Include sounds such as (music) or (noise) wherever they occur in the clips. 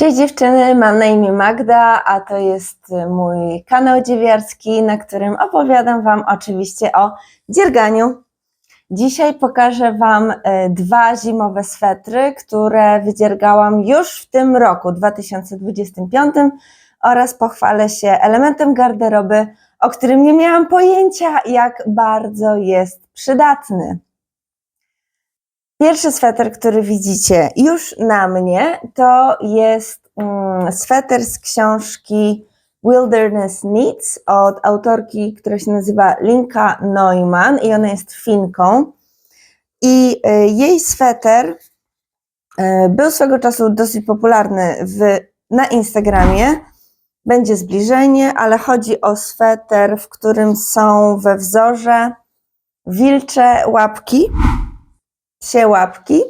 Cześć dziewczyny, mam na imię Magda, a to jest y, mój kanał dziewiarski, na którym opowiadam Wam oczywiście o dzierganiu. Dzisiaj pokażę Wam y, dwa zimowe swetry, które wydziergałam już w tym roku 2025 oraz pochwalę się elementem garderoby, o którym nie miałam pojęcia, jak bardzo jest przydatny. Pierwszy sweter, który widzicie już na mnie, to jest mm, sweter z książki Wilderness Needs od autorki, która się nazywa Linka Neumann i ona jest Finką. I y, jej sweter y, był swego czasu dosyć popularny w, na Instagramie. Będzie zbliżenie, ale chodzi o sweter, w którym są we wzorze wilcze łapki psie łapki.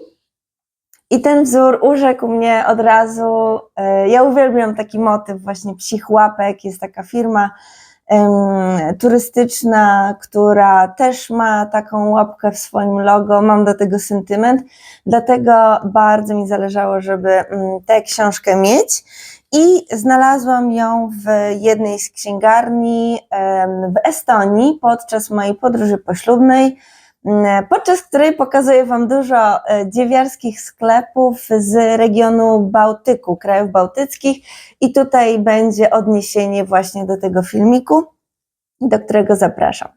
I ten wzór urzekł mnie od razu. e, Ja uwielbiam taki motyw właśnie psich łapek. Jest taka firma em, turystyczna, która też ma taką łapkę w swoim logo. Mam do tego sentyment, dlatego bardzo mi zależało, żeby mm, tę książkę mieć. I znalazłam ją w jednej z księgarni em, w Estonii podczas mojej podróży poślubnej podczas której pokazuję Wam dużo e, dziewiarskich sklepów z regionu Bałtyku, krajów bałtyckich. I tutaj będzie odniesienie właśnie do tego filmiku, do którego zapraszam.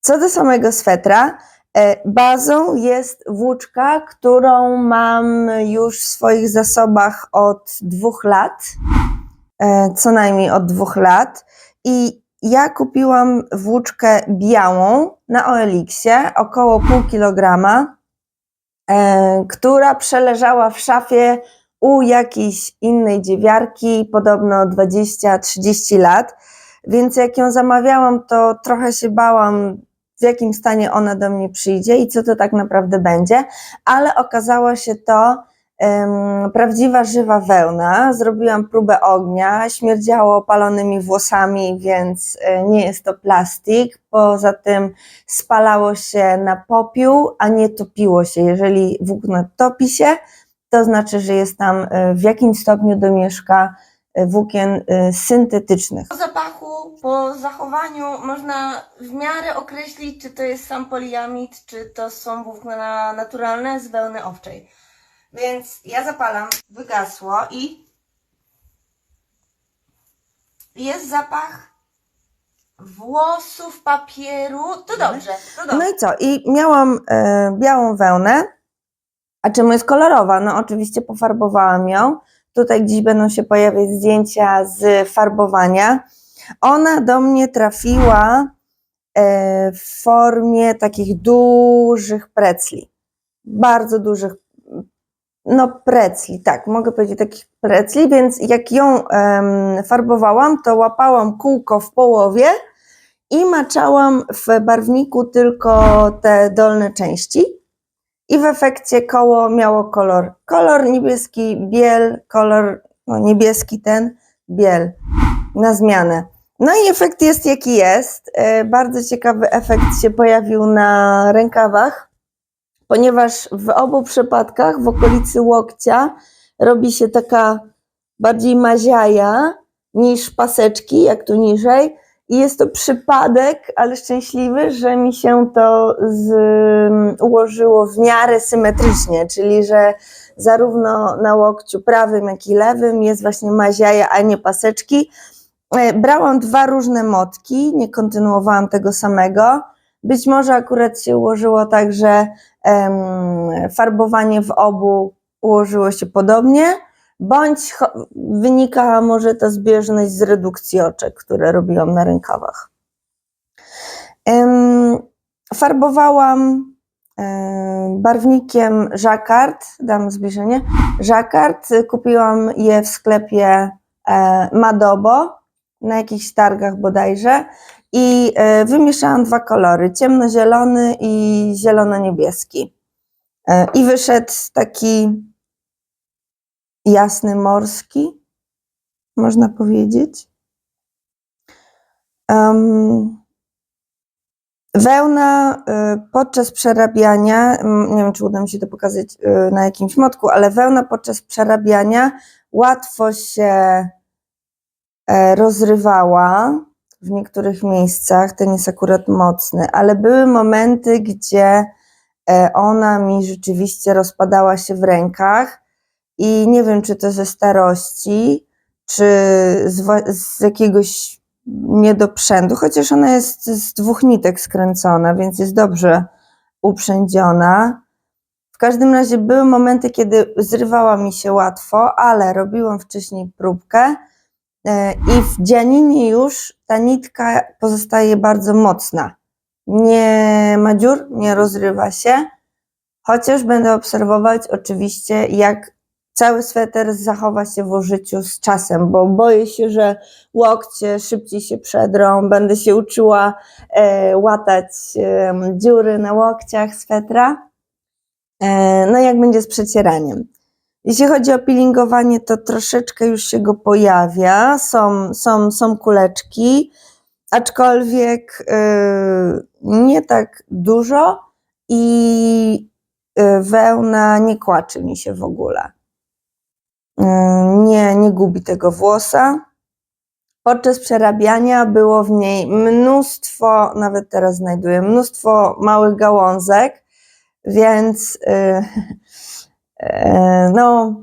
Co do samego swetra, e, bazą jest włóczka, którą mam już w swoich zasobach od dwóch lat, e, co najmniej od dwóch lat. I ja kupiłam włóczkę białą na OLX-ie, około pół kilograma, e, która przeleżała w szafie u jakiejś innej dziewiarki, podobno 20-30 lat. Więc jak ją zamawiałam, to trochę się bałam, w jakim stanie ona do mnie przyjdzie i co to tak naprawdę będzie, ale okazało się to prawdziwa żywa wełna. Zrobiłam próbę ognia, śmierdziało opalonymi włosami, więc e, nie jest to plastik. Poza tym spalało się na popiół, a nie topiło się. Jeżeli włókno topi się, to znaczy, że jest tam e, w jakimś stopniu domieszka e, włókien syntetycznych. Po zapachu, po zachowaniu można w miarę określić, czy to jest sam poliamid, czy to są włókna naturalne z wełny owczej. Więc ja zapalam, wygasło i jest zapach włosów, papieru. To dobrze, to dobrze. No i co? I miałam e, białą wełnę. A czemu jest kolorowa? No oczywiście pofarbowałam ją. Tutaj gdzieś będą się pojawiać zdjęcia z farbowania. Ona do mnie trafiła e, w formie takich dużych precli. Bardzo dużych, no precli, tak, mogę powiedzieć takich precli, więc jak ją farbowałam, to łapałam kółko w połowie i maczałam w barwniku tylko te dolne części. I w efekcie koło miało kolor, kolor niebieski, biel, kolor no niebieski ten, biel na zmianę. No i efekt jest jaki jest. E, Bardzo ciekawy efekt się pojawił na rękawach, ponieważ w obu przypadkach w okolicy łokcia robi się taka bardziej maziaja niż paseczki, jak tu niżej. I jest to przypadek, ale szczęśliwy, że mi się to z, ułożyło w miarę symetrycznie, czyli że zarówno na łokciu prawym, jak i lewym jest właśnie maziaja, a nie paseczki. E, Brałam dwa różne motki, nie kontynuowałam tego samego. Być może akurat się ułożyło tak, że farbowanie w obu ułożyło się podobnie, bądź wynika może ta zbieżność z redukcji oczek, które robiłam na rękawach. Farbowałam em, barwnikiem Jacquard, dam zbliżenie, Jacquard, kupiłam je w sklepie e, Madobo, na jakichś targach bodajże i e, wymieszałam dwa kolory, ciemnozielony i zielono-niebieski. E, I wyszedł taki jasny morski, można powiedzieć. Em, wełna y, podczas przerabiania, nie wiem czy uda mi się to pokazać na jakimś motku, ale wełna podczas przerabiania łatwo się e, rozrywała w niektórych miejscach, ten jest akurat mocny, ale były momenty, gdzie e, ona mi rzeczywiście rozpadała się w rękach i nie wiem, czy to ze starości, czy z, z jakiegoś niedoprzędu, chociaż ona jest z dwóch nitek skręcona, więc jest dobrze uprzędziona. W każdym razie były momenty, kiedy zrywała mi się łatwo, ale robiłam wcześniej próbkę i w dzianinie już ta nitka pozostaje bardzo mocna. Nie ma dziur, nie rozrywa się, chociaż będę obserwować oczywiście, jak cały sweter zachowa się w użyciu z czasem, bo boję się, że łokcie szybciej się przedrą, będę się uczyła e, łatać e, dziury na łokciach swetra. E, no jak będzie z przecieraniem. Jeśli chodzi o peelingowanie, to troszeczkę już się go pojawia, są, są, są kuleczki, aczkolwiek e, nie tak dużo i e, wełna nie kłaczy mi się w ogóle. Mm, Nie, nie gubi tego włosa. Podczas przerabiania było w niej mnóstwo, nawet teraz znajduję, mnóstwo małych gałązek, więc y, y, no,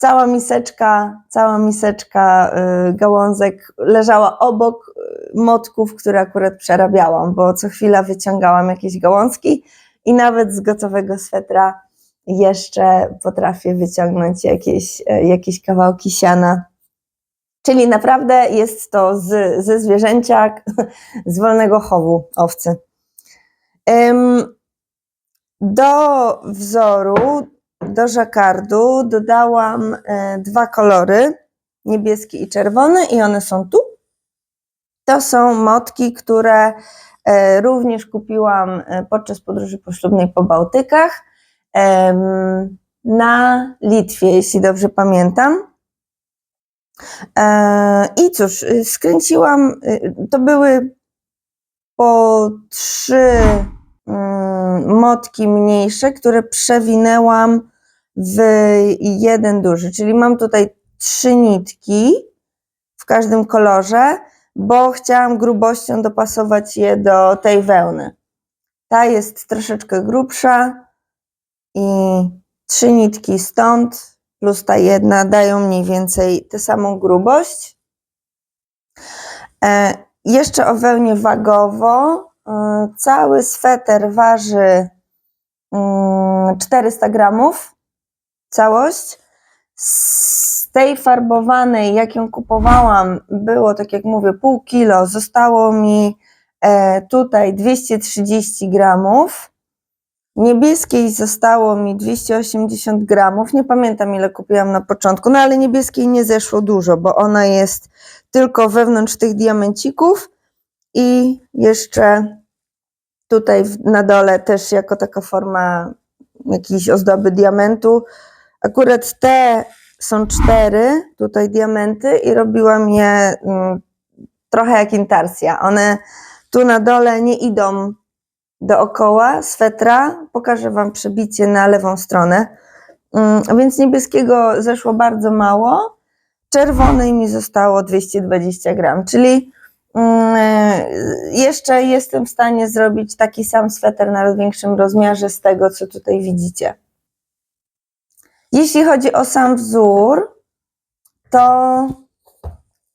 cała miseczka, cała miseczka y, gałązek leżała obok y, motków, które akurat przerabiałam, bo co chwila wyciągałam jakieś gałązki i nawet z gotowego swetra jeszcze potrafię wyciągnąć jakieś, e, jakieś kawałki siana. Czyli naprawdę jest to z, ze zwierzęcia, (laughs) z wolnego chowu owcy. Do wzoru, do żakardu dodałam e, dwa kolory, niebieski i czerwony i one są tu. To są motki, które e, również kupiłam e, podczas podróży poślubnej po Bałtykach na Litwie, jeśli dobrze pamiętam. I cóż, y, skręciłam, y, to były po trzy mm, motki mniejsze, które przewinęłam w jeden duży, czyli mam tutaj trzy nitki w każdym kolorze, bo chciałam grubością dopasować je do tej wełny. Ta jest troszeczkę grubsza, i trzy nitki stąd plus ta jedna dają mniej więcej tę samą grubość. E, jeszcze o wełnie wagowo. E, cały sweter waży mm, 400 gramów, całość. Z tej farbowanej, jak ją kupowałam, było tak jak mówię, pół kilo. Zostało mi e, tutaj 230 gramów. Niebieskiej zostało mi 280 gramów. Nie pamiętam ile kupiłam na początku, no ale niebieskiej nie zeszło dużo, bo ona jest tylko wewnątrz tych diamencików i jeszcze tutaj na dole też jako taka forma jakiejś ozdoby diamentu. Akurat te są cztery tutaj diamenty i robiłam je mm, trochę jak intarsja. One tu na dole nie idą dookoła swetra. Pokażę Wam przebicie na lewą stronę. Mm, Więc niebieskiego zeszło bardzo mało. Czerwonej mi zostało 220 gram, czyli mm, jeszcze jestem w stanie zrobić taki sam sweter w większym rozmiarze z tego, co tutaj widzicie. Jeśli chodzi o sam wzór, to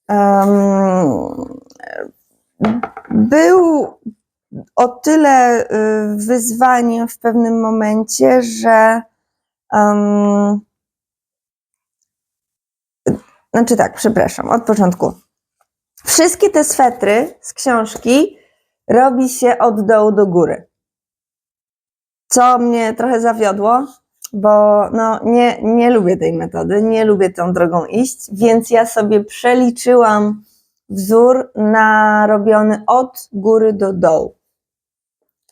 em, był o tyle y, wyzwaniem w pewnym momencie, że um, znaczy tak, przepraszam, od początku. Wszystkie te swetry z książki robi się od dołu do góry. Co mnie trochę zawiodło, bo no, nie, nie lubię tej metody, nie lubię tą drogą iść, więc ja sobie przeliczyłam wzór na robiony od góry do dołu.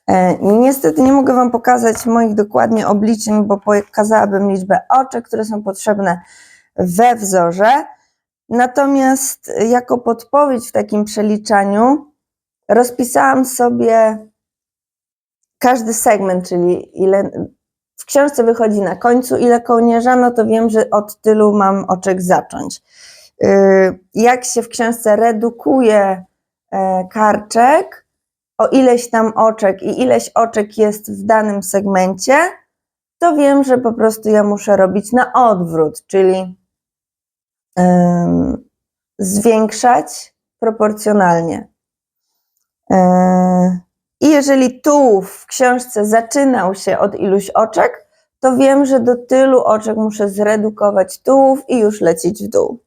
E, Niestety nie mogę Wam pokazać moich dokładnie obliczeń, bo pokazałabym liczbę oczek, które są potrzebne we wzorze. Natomiast jako podpowiedź w takim przeliczaniu rozpisałam sobie każdy segment, czyli ile w książce wychodzi na końcu ile kołnierza, no to wiem, że od tylu mam oczek zacząć. Y, Jak się w książce redukuje e, karczek o ileś tam oczek i ileś oczek jest w danym segmencie, to wiem, że po prostu ja muszę robić na odwrót, czyli zwiększać proporcjonalnie. I jeżeli tułów w książce zaczynał się od iluś oczek, to wiem, że do tylu oczek muszę zredukować tułów i już lecieć w dół.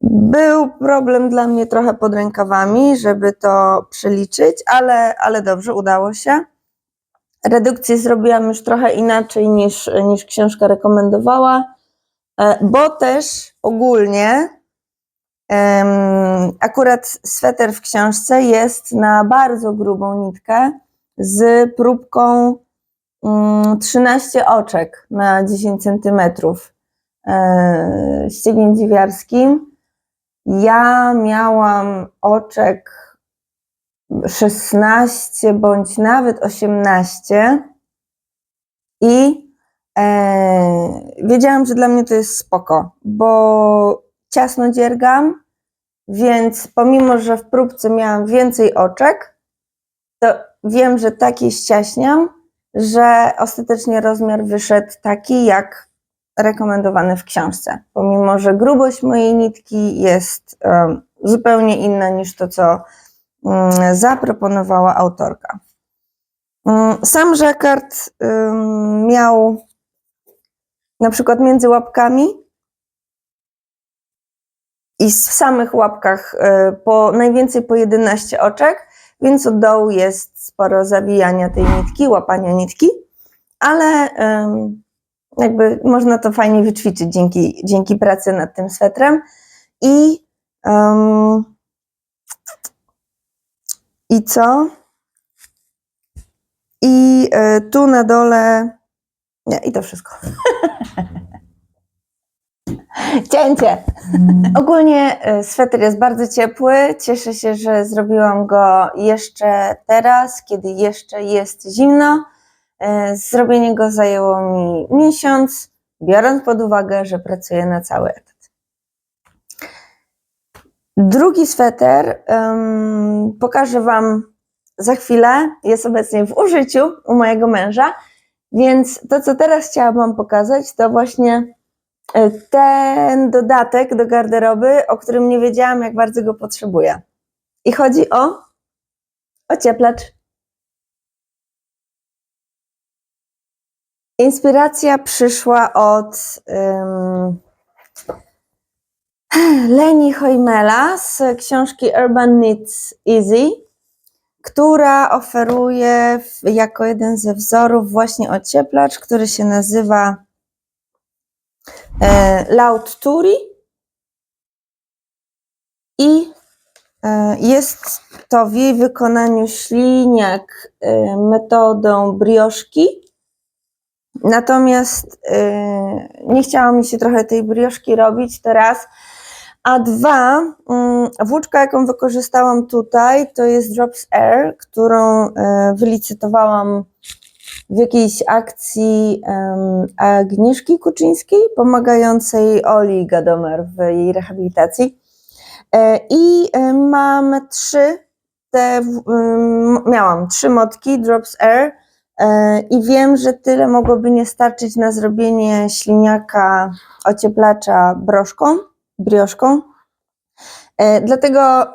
Był problem dla mnie trochę pod rękawami, żeby to przeliczyć, ale, ale dobrze, udało się. Redukcję zrobiłam już trochę inaczej niż, niż książka rekomendowała, e, bo też ogólnie akurat sweter w książce jest na bardzo grubą nitkę z próbką mm, 13 oczek na 10 centymetrów e, ściegiem dziwiarskim. Ja miałam oczek 16 bądź nawet 18 i e, wiedziałam, że dla mnie to jest spoko, bo ciasno dziergam, więc pomimo, że w próbce miałam więcej oczek, to wiem, że takie ściaśniam, że ostatecznie rozmiar wyszedł taki, jak rekomendowany w książce. Pomimo, że grubość mojej nitki jest em, zupełnie inna niż to, co mm, zaproponowała autorka. Mm, Sam Jacquard ym, miał na przykład między łapkami i w samych łapkach y, po, najwięcej po 11 oczek, więc od dołu jest sporo zawijania tej nitki, łapania nitki, ale jakby można to fajnie wyćwiczyć dzięki, dzięki pracy nad tym swetrem i ym, i co? I y, tu na dole. Nie, i to wszystko. (laughs) Cięcie. Ogólnie y, sweter jest bardzo ciepły. Cieszę się, że zrobiłam go jeszcze teraz, kiedy jeszcze jest zimno. Y, Zrobienie go zajęło mi miesiąc, biorąc pod uwagę, że pracuję na cały etat. Drugi sweter em, pokażę Wam za chwilę. Jest obecnie w użyciu u mojego męża, więc to, co teraz chciałabym pokazać, to właśnie ten dodatek do garderoby, o którym nie wiedziałam, jak bardzo go potrzebuję. I chodzi o ocieplacz. Inspiracja przyszła od em, (sighs) Leni Hojmela z książki Urban Needs Easy, która oferuje jako jeden ze wzorów właśnie ocieplacz, który się nazywa e, Loud Turi i e, jest to w jej wykonaniu śliniak e, metodą brioszki. Natomiast nie chciało mi się trochę tej brioszki robić teraz, a dwa, mm, włóczka, jaką wykorzystałam tutaj, to jest Drops Air, którą wylicytowałam w jakiejś akcji em, Agnieszki Kuczyńskiej, pomagającej Oli Gadomer w jej rehabilitacji. E, I e, mam trzy, te, ym, miałam trzy motki Drops Air e, i wiem, że tyle mogłoby nie starczyć na zrobienie śliniaka ocieplacza broszką brioszką. Dlatego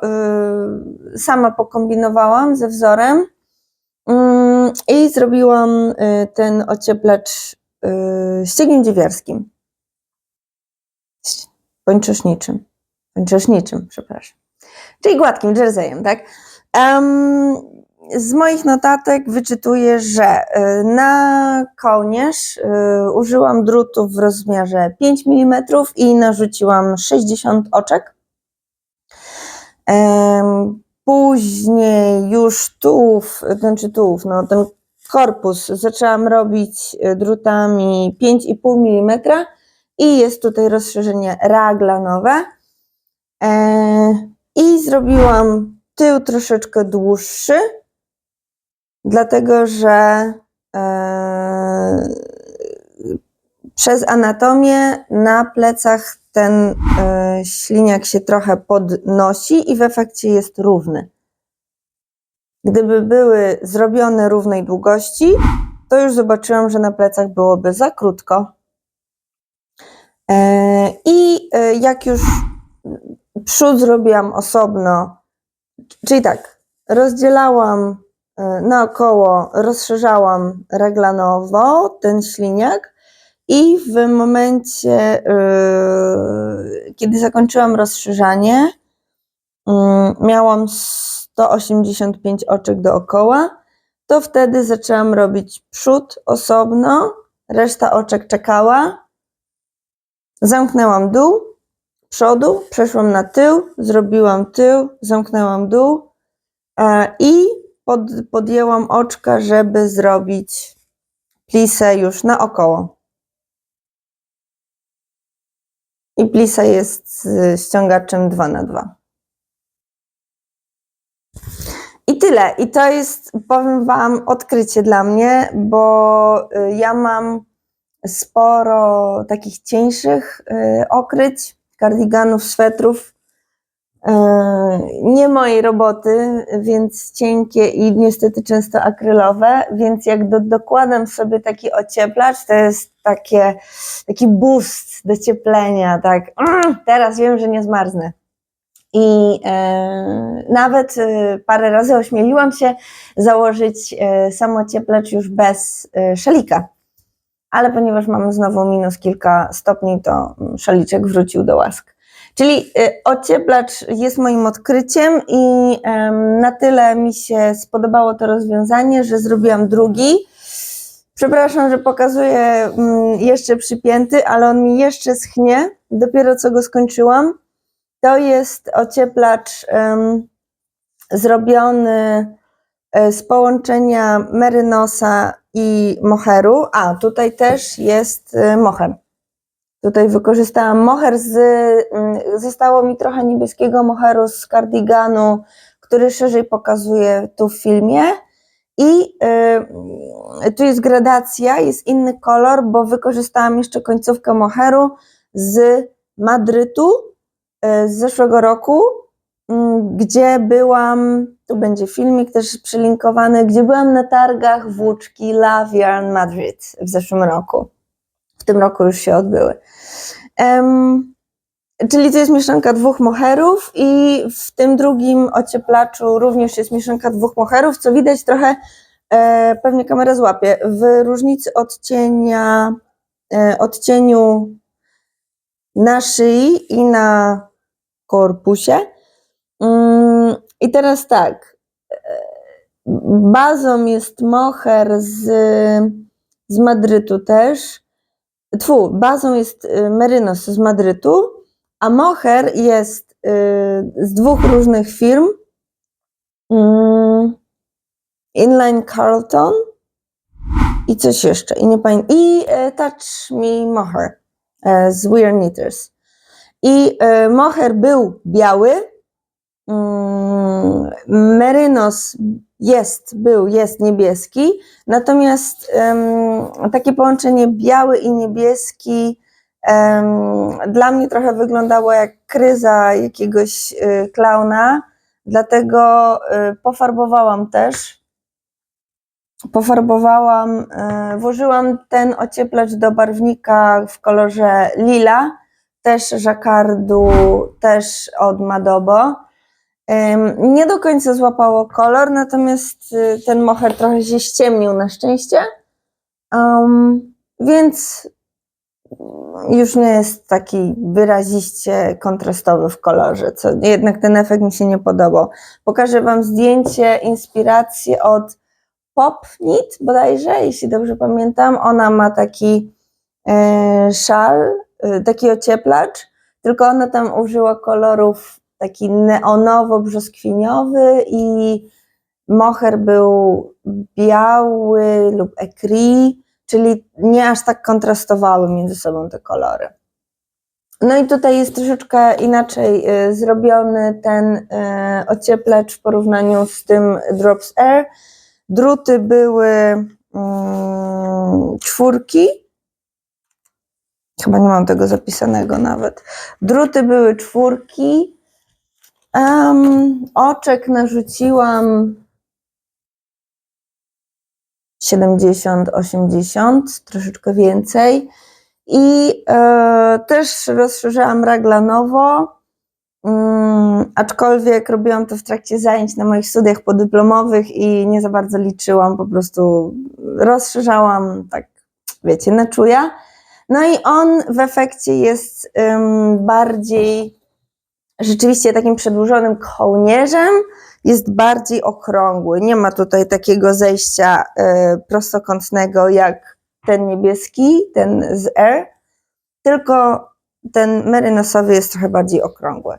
y, sama pokombinowałam ze wzorem mm, i zrobiłam y, ten ocieplacz y, ściegiem dziewiarskim. Pończoszniczym. Pończoszniczym, przepraszam. Czyli gładkim jerseyem, tak? Z moich notatek wyczytuję, że y, na kołnierz y, użyłam drutów w rozmiarze 5 mm i narzuciłam 60 oczek. Później już tułów, znaczy tułów, no ten korpus zaczęłam robić y, drutami 5,5 mm i jest tutaj rozszerzenie raglanowe. E, I zrobiłam tył troszeczkę dłuższy, dlatego że e, przez anatomię na plecach ten e, śliniak się trochę podnosi i w efekcie jest równy. Gdyby były zrobione równej długości, to już zobaczyłam, że na plecach byłoby za krótko. E, I e, jak już przód zrobiłam osobno, czyli tak, rozdzielałam e, naokoło, rozszerzałam reglanowo ten śliniak i w momencie, e, kiedy zakończyłam rozszerzanie, mm, miałam 185 oczek dookoła, to wtedy zaczęłam robić przód osobno, reszta oczek czekała. Zamknęłam dół, przodu, przeszłam na tył, zrobiłam tył, zamknęłam dół e, i pod, podjęłam oczka, żeby zrobić plisę już naokoło. I plisa jest ściągaczem 2 na 2 I tyle. I to jest, powiem Wam, odkrycie dla mnie, bo y, ja mam sporo takich cieńszych y, okryć, kardiganów, swetrów. Y, Nie mojej roboty, więc cienkie i niestety często akrylowe, więc jak do, dokładam sobie taki ocieplacz, to jest takie, taki boost docieplenia, tak, mm, teraz wiem, że nie zmarznę. I e, nawet e, parę razy ośmieliłam się założyć e, samocieplacz już bez e, szalika. Ale ponieważ mamy znowu minus kilka stopni, to szaliczek wrócił do łask. Czyli e, ocieplacz jest moim odkryciem i na tyle mi się spodobało to rozwiązanie, że zrobiłam drugi. Przepraszam, że pokazuję mm, jeszcze przypięty, ale on mi jeszcze schnie. Dopiero co go skończyłam. To jest ocieplacz zrobiony e, z połączenia merynosa i moheru. A, tutaj też jest e, moher. Tutaj wykorzystałam moher z, mm, zostało mi trochę niebieskiego moheru z cardiganu, który szerzej pokazuje tu w filmie. I y, tu jest gradacja, jest inny kolor, bo wykorzystałam jeszcze końcówkę moheru z Madrytu y, z zeszłego roku, mm, gdzie byłam, tu będzie filmik też przylinkowany, gdzie byłam na targach włóczki Love Yarn Madrid w zeszłym roku. W tym roku już się odbyły. Em, czyli to jest mieszanka dwóch moherów i w tym drugim ocieplaczu również jest mieszanka dwóch moherów, co widać trochę, e, pewnie kamera złapie, w różnicy odcienia, e, odcieniu na szyi i na korpusie. Mm, I teraz tak, e, bazą jest moher z, z Madrytu też, Tfu, bazą jest y, Merynos z Madrytu, a moher jest y, z dwóch różnych firm. Mm, Inline Carlton i coś jeszcze. I nie pamiętam. I y, Touch Me Moher y, z Weird Knitters. I y, moher był biały. Mm, Merynos jest, był, jest niebieski, natomiast em, takie połączenie biały i niebieski em, dla mnie trochę wyglądało jak kryza jakiegoś y, klauna, dlatego y, pofarbowałam też. Pofarbowałam, y, włożyłam ten ocieplacz do barwnika w kolorze lila, też żakardu, też od Madobo. Nie do końca złapało kolor, natomiast y, ten moher trochę się ściemnił na szczęście. Um, więc już nie jest taki wyraziście kontrastowy w kolorze, co jednak ten efekt mi się nie podobał. Pokażę Wam zdjęcie, inspirację od Pop Knit bodajże, jeśli dobrze pamiętam. Ona ma taki e, szal, e, taki ocieplacz, tylko ona tam użyła kolorów taki neonowo-brzoskwiniowy i moher był biały lub ecri, czyli nie aż tak kontrastowały między sobą te kolory. No i tutaj jest troszeczkę inaczej y, zrobiony ten y, ocieplacz w porównaniu z tym Drops Air. Druty były mm, czwórki. Chyba nie mam tego zapisanego nawet. Druty były czwórki. Em, oczek narzuciłam 70, 80, troszeczkę więcej. I e, też rozszerzyłam raglanowo, mm, aczkolwiek robiłam to w trakcie zajęć na moich studiach podyplomowych i nie za bardzo liczyłam, po prostu rozszerzałam, tak wiecie, na czuja. No i on w efekcie jest bardziej rzeczywiście takim przedłużonym kołnierzem, jest bardziej okrągły. Nie ma tutaj takiego zejścia e, prostokątnego jak ten niebieski, ten z R, tylko ten merynosowy jest trochę bardziej okrągły.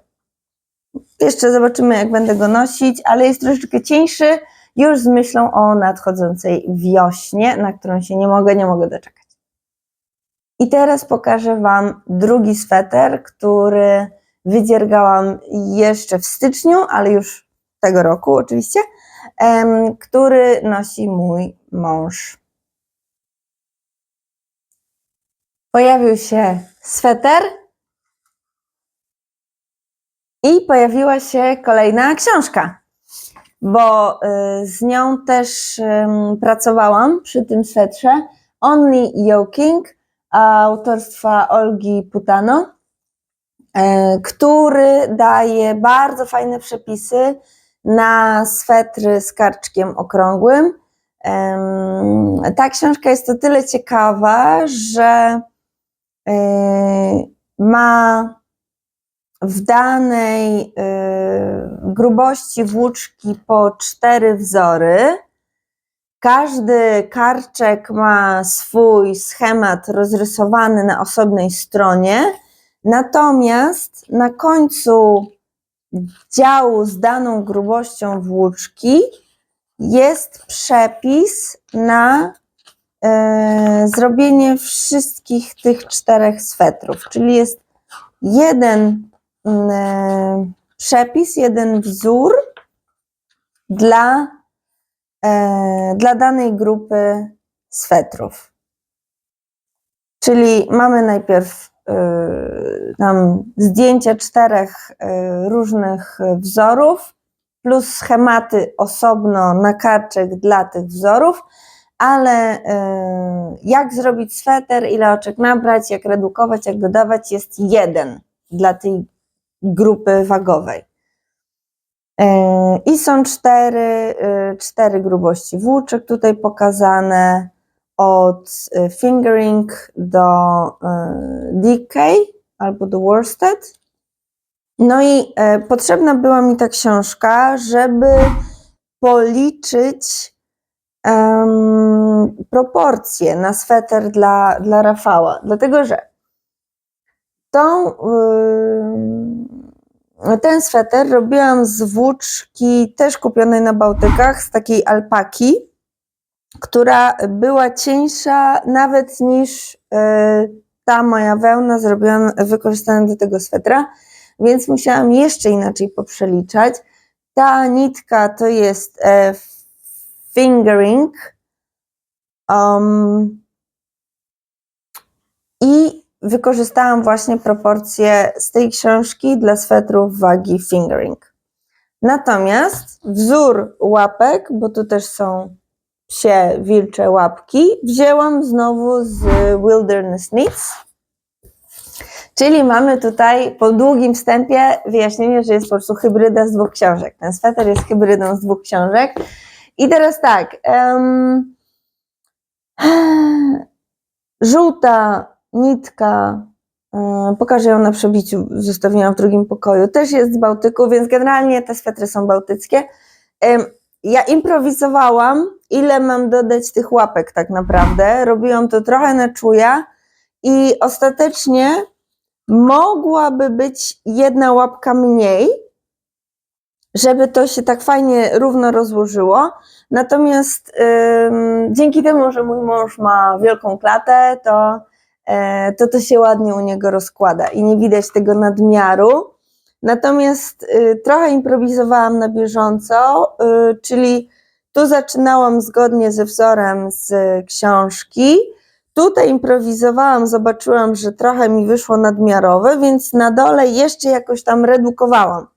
Jeszcze zobaczymy, jak będę go nosić, ale jest troszeczkę cieńszy, już z myślą o nadchodzącej wiośnie, na którą się nie mogę, nie mogę doczekać. I teraz pokażę Wam drugi sweter, który wydziergałam jeszcze w styczniu, ale już tego roku oczywiście, który nosi mój mąż. Pojawił się sweter i pojawiła się kolejna książka, bo y, z nią też pracowałam przy tym swetrze. Only Yoking autorstwa Olgi Putano, który daje bardzo fajne przepisy na swetry z karczkiem okrągłym. Ta książka jest o tyle ciekawa, że e, ma w danej e, grubości włóczki po cztery wzory. Każdy karczek ma swój schemat rozrysowany na osobnej stronie, natomiast na końcu działu z daną grubością włóczki jest przepis na e, zrobienie wszystkich tych czterech swetrów, czyli jest jeden mm, e, przepis, jeden wzór dla, e, dla danej grupy swetrów. Czyli mamy najpierw tam zdjęcia czterech y, różnych wzorów, plus schematy osobno na karczek dla tych wzorów, ale y, jak zrobić sweter, ile oczek nabrać, jak redukować, jak dodawać, jest jeden dla tej grupy wagowej. Y, I są cztery, y, cztery grubości włóczek tutaj pokazane od y, fingering do y, DK albo do worsted. No i e, potrzebna była mi ta książka, żeby policzyć em, proporcje na sweter dla, dla Rafała. Dlatego, że tą, y, ten sweter robiłam z włóczki też kupionej na Bałtykach, z takiej alpaki, która była cieńsza nawet niż e, ta moja wełna zrobiona, wykorzystana do tego swetra, więc musiałam jeszcze inaczej poprzeliczać. Ta nitka to jest e, fingering um, i wykorzystałam właśnie proporcje z tej książki dla swetrów wagi fingering. Natomiast wzór łapek, bo tu też są psie wilcze łapki, wzięłam znowu z Wilderness Knits. Czyli mamy tutaj po długim wstępie wyjaśnienie, że jest po prostu hybryda z dwóch książek. Ten sweter jest hybrydą z dwóch książek. I teraz tak. em, (sighs) żółta nitka, em, pokażę ją na przebiciu, zostawiłam w drugim pokoju, też jest z Bałtyku, więc generalnie te swetry są bałtyckie. Em, ja improwizowałam, ile mam dodać tych łapek tak naprawdę. Robiłam to trochę na czuja i ostatecznie mogłaby być jedna łapka mniej, żeby to się tak fajnie równo rozłożyło. Natomiast ym, dzięki temu, że mój mąż ma wielką klatę, to, e, to to się ładnie u niego rozkłada i nie widać tego nadmiaru. Natomiast y, trochę improwizowałam na bieżąco, y, czyli Tu zaczynałam zgodnie ze wzorem z książki. Tutaj improwizowałam, zobaczyłam, że trochę mi wyszło nadmiarowe, więc na dole jeszcze jakoś tam redukowałam.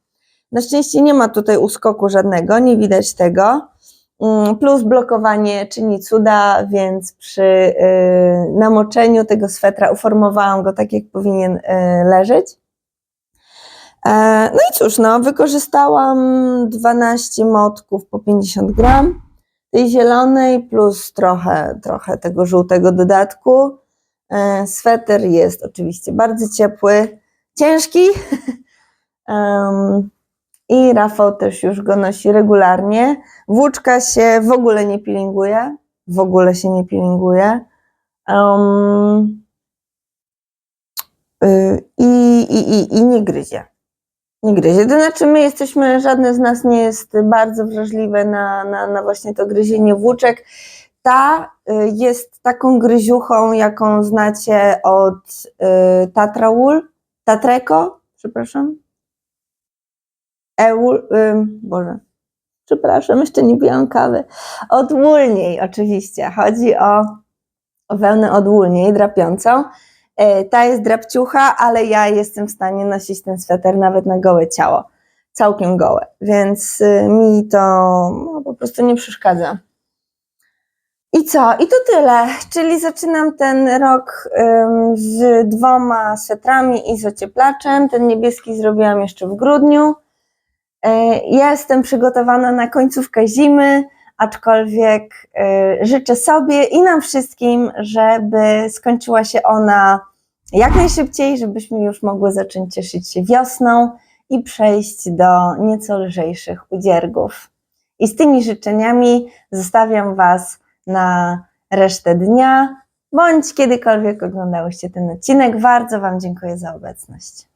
Na szczęście nie ma tutaj uskoku żadnego, nie widać tego. Mm, Plus blokowanie czyni cuda, więc przy y, namoczeniu tego swetra uformowałam go tak, jak powinien y, leżeć. E, No i cóż, no, wykorzystałam 12 motków po 50 gram tej zielonej plus trochę, trochę tego żółtego dodatku. E, Sweter jest oczywiście bardzo ciepły, ciężki. (laughs) I Rafał też już go nosi regularnie. Włóczka się w ogóle nie pilinguje. W ogóle się nie pilinguje. Y, i, i, i, I nie gryzie. Nie gryzie. To znaczy, my jesteśmy, żadne z nas nie jest bardzo wrażliwe na, na, na właśnie to gryzienie włóczek. Ta y, jest taką gryziuchą, jaką znacie od y, Tatraul, Tatreko, przepraszam. Eul, y, Boże, przepraszam, jeszcze nie piłam kawy. Od Woolniej oczywiście. Chodzi o, o wełnę od Woolniej, drapiącą. E, Ta jest drapciucha, ale ja jestem w stanie nosić ten sweter nawet na gołe ciało. Całkiem gołe, więc y, mi to no, po prostu nie przeszkadza. I co? I to tyle. Czyli zaczynam ten rok ym, z dwoma swetrami i z ocieplaczem. Ten niebieski zrobiłam jeszcze w grudniu. E, Ja jestem przygotowana na końcówkę zimy, aczkolwiek y, życzę sobie i nam wszystkim, żeby skończyła się ona jak najszybciej, żebyśmy już mogły zacząć cieszyć się wiosną i przejść do nieco lżejszych udziergów. I z tymi życzeniami zostawiam Was na resztę dnia, bądź kiedykolwiek oglądałyście ten odcinek. Bardzo Wam dziękuję za obecność.